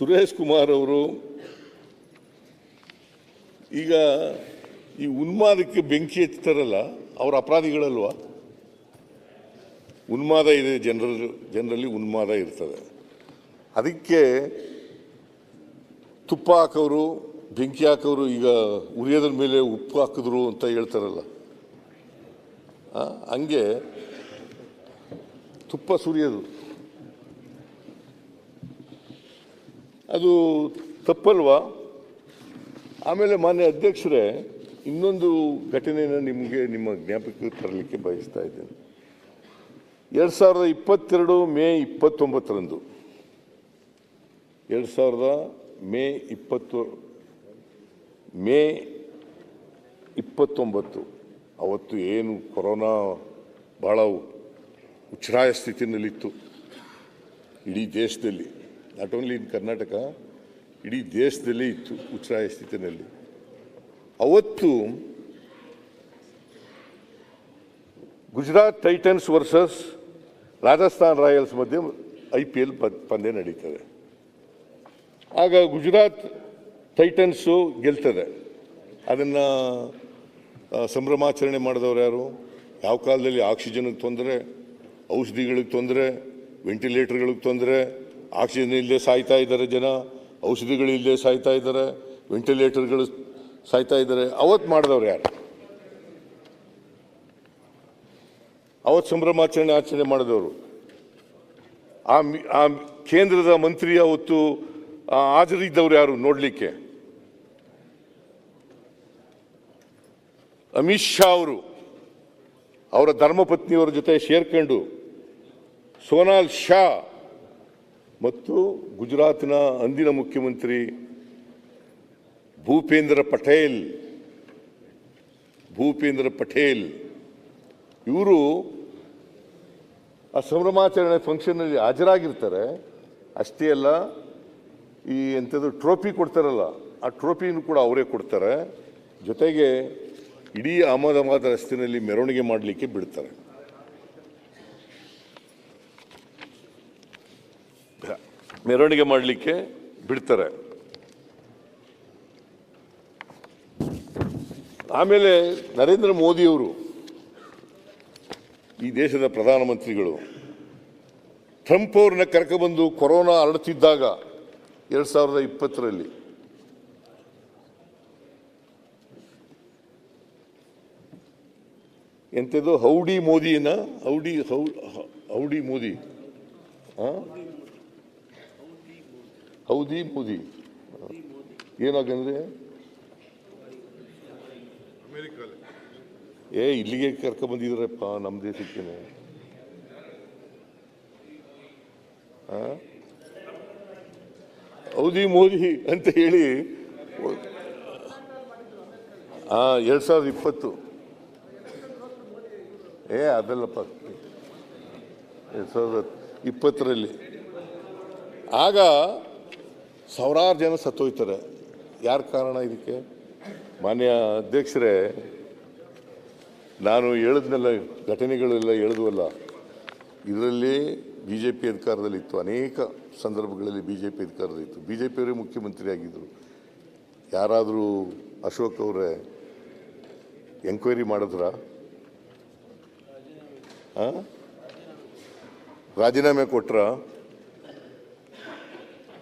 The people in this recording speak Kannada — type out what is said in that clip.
ಸುರೇಶ್ ಕುಮಾರ್ ಅವರು ಈಗ ಈ ಉನ್ಮಾದಕ್ಕೆ ಬೆಂಕಿ ಹಚ್ತಾರಲ್ಲ ಅವ್ರ ಅಪರಾಧಿಗಳಲ್ವಾ? ಉನ್ಮಾದ ಇದೆ, ಜನರ ಜನರಲ್ಲಿ ಉನ್ಮಾದ ಇರ್ತದೆ. ಅದಕ್ಕೆ ತುಪ್ಪ ಹಾಕೋರು ಬೆಂಕಿ ಹಾಕೋರು ಈಗ ಉರಿಯೋದ್ರ ಮೇಲೆ ಉಪ್ಪು ಹಾಕಿದ್ರು ಅಂತ ಹೇಳ್ತಾರಲ್ಲ. ಹಂಗೆ ತುಪ್ಪ ಸುರಿಯೋದು. ಅದು ತಪ್ಪಲ್ವಾ? ಆಮೇಲೆ ಮಾನ್ಯ ಅಧ್ಯಕ್ಷರೇ, ಇನ್ನೊಂದು ಘಟನೆಯನ್ನು ನಿಮಗೆ, ನಿಮ್ಮ ಜ್ಞಾಪಕಕ್ಕೆ ತರಲಿಕ್ಕೆ ಬಯಸ್ತಾ ಇದ್ದೇನೆ. ಎರಡು ಸಾವಿರದ ಇಪ್ಪತ್ತೆರಡು ಮೇ ಇಪ್ಪತ್ತೊಂಬತ್ತರಂದು. ಎರಡು ಸಾವಿರದ ಮೇ ಇಪ್ಪತ್ತು, ಮೇ ಇಪ್ಪತ್ತೊಂಬತ್ತು. ಅವತ್ತು ಏನು ಕೊರೋನಾ ಭಾಳ ಉಚ್ಛ್ರಾಯ ಸ್ಥಿತಿನಲ್ಲಿತ್ತು. ಇಡೀ ದೇಶದಲ್ಲಿ. ನಾಟ್ ಓನ್ಲಿ ಇನ್ ಕರ್ನಾಟಕ ಇಡೀ ದೇಶದಲ್ಲಿ ಇತ್ತು ಉಚ್ಛಾಯ ಸ್ಥಿತಿನಲ್ಲಿ ಅವತ್ತು Gujarat titans versus Rajasthan royals ಮಧ್ಯೆ ಐ ಪಿ ಎಲ್ ಪಂದ್ಯ ನಡೀತದೆ. ಆಗ ಗುಜರಾತ್ ಟೈಟನ್ಸು ಗೆಲ್ತದೆ. ಅದನ್ನು ಸಂಭ್ರಮಾಚರಣೆ ಮಾಡಿದವರು ಯಾರು? ಯಾವ ಕಾಲದಲ್ಲಿ ಆಕ್ಸಿಜನ್ಗೆ ತೊಂದರೆ, ಔಷಧಿಗಳಿಗೆ ತೊಂದರೆ ವೆಂಟಿಲೇಟರ್ಗಳಿಗೆ ತೊಂದರೆ ಆಕ್ಸಿಜನ್ ಇಲ್ಲದೆ ಸಾಯ್ತಾ ಇದ್ದಾರೆ ಜನ, ಔಷಧಿಗಳು ಇಲ್ಲದೆ ಸಾಯ್ತಾ ಇದ್ದಾರೆ, ವೆಂಟಿಲೇಟರ್ಗಳು ಸಾಯ್ತಾ ಇದ್ದಾರೆ. ಅವತ್ತು ಮಾಡಿದವ್ರು ಯಾರು? ಅವತ್ತು ಸಂಭ್ರಮಾಚರಣೆ ಆಚರಣೆ ಮಾಡಿದವರು. ಆ ಆ ಕೇಂದ್ರದ ಮಂತ್ರಿ ಅವತ್ತು ಹಾಜರಿದ್ದವ್ರು ಯಾರು ನೋಡಲಿಕ್ಕೆ? ಅಮಿತ್ ಶಾ ಅವರು. ಅವರ ಧರ್ಮಪತ್ನಿಯವರ ಜೊತೆ ಸೇರ್ಕೊಂಡು ಸೋನಾಲ್ ಶಾ ಮತ್ತು ಗುಜರಾತ್ನ ಅಂದಿನ ಮುಖ್ಯಮಂತ್ರಿ ಭೂಪೇಂದ್ರ ಪಟೇಲ್ ಭೂಪೇಂದ್ರ ಪಟೇಲ್, ಇವರು ಆ ಸಂಭ್ರಮಾಚರಣೆ ಫಂಕ್ಷನ್ನಲ್ಲಿ ಹಾಜರಾಗಿರ್ತಾರೆ. ಅಷ್ಟೇ ಅಲ್ಲ, ಈ ಎಂಥದ್ದು ಟ್ರೋಫಿ ಕೊಡ್ತಾರಲ್ಲ, ಆ ಟ್ರೋಫಿನೂ ಕೂಡ ಅವರೇ ಕೊಡ್ತಾರೆ. ಜೊತೆಗೆ ಇಡೀ ಅಹಮದಾಬಾದ್ ರಸ್ತೆಯಲ್ಲಿ ಮೆರವಣಿಗೆ ಮಾಡಲಿಕ್ಕೆ ಬಿಡ್ತಾರೆ. ಮೆರವಣಿಗೆ ಮಾಡಲಿಕ್ಕೆ ಬಿಡ್ತಾರೆ. ಆಮೇಲೆ ನರೇಂದ್ರ ಮೋದಿಯವರು ಈ ದೇಶದ ಪ್ರಧಾನಮಂತ್ರಿಗಳು ಟ್ರಂಪ್ ಅವ್ರನ್ನ ಕರ್ಕೊಂಡ್ಬಂದು ಕೊರೋನಾ ಹರಡುತ್ತಿದ್ದಾಗ ಎರಡು ಸಾವಿರದ ಇಪ್ಪತ್ತರಲ್ಲಿ ಎಂಥದ್ದು? Howdy ಮೋದಿನ howdy, how- howdy Modi? Howdy Modi. ಏನಾಗಂದ್ರೆ? ಏ, ಇಲ್ಲಿಗೆ ಕರ್ಕೊಂಬಂದಿದ್ರಪ್ಪ ನಮ್ಮ ದೇಶಕ್ಕೆ? ಹೌದಿ ಮೋದಿ ಅಂತ ಹೇಳಿ ಹಾ ಎರಡ್ ಸಾವಿರದ ಇಪ್ಪತ್ತು. ಏ, ಅದಲ್ಲಪ್ಪ. ಎರಡ್ ಸಾವಿರದ ಇಪ್ಪತ್ತರಲ್ಲಿ. ಆಗ ಸಾವಿರಾರು ಜನ ಸತ್ತೋಯ್ತಾರೆ. ಯಾರ ಕಾರಣ ಇದಕ್ಕೆ? ಮಾನ್ಯ ಅಧ್ಯಕ್ಷರೇ, ನಾನು ಹೇಳಿದ್ನೆಲ್ಲ ಘಟನೆಗಳೆಲ್ಲ ಹೇಳಿದ್ವಲ್ಲ ಇದರಲ್ಲಿ ಬಿ ಜೆ ಪಿ ಅಧಿಕಾರದಲ್ಲಿತ್ತು. ಅನೇಕ ಸಂದರ್ಭಗಳಲ್ಲಿ ಬಿ ಜೆ ಪಿ ಅಧಿಕಾರದಲ್ಲಿತ್ತು. ಬಿ ಜೆ ಪಿಯವರೇ ಮುಖ್ಯಮಂತ್ರಿ ಆಗಿದ್ದರು ಯಾರಾದರೂ ಅಶೋಕ್ ಅವರೇ ಎಂಕ್ವೈರಿ ಮಾಡಿದ್ರ? ರಾಜೀನಾಮೆ ಕೊಟ್ರ?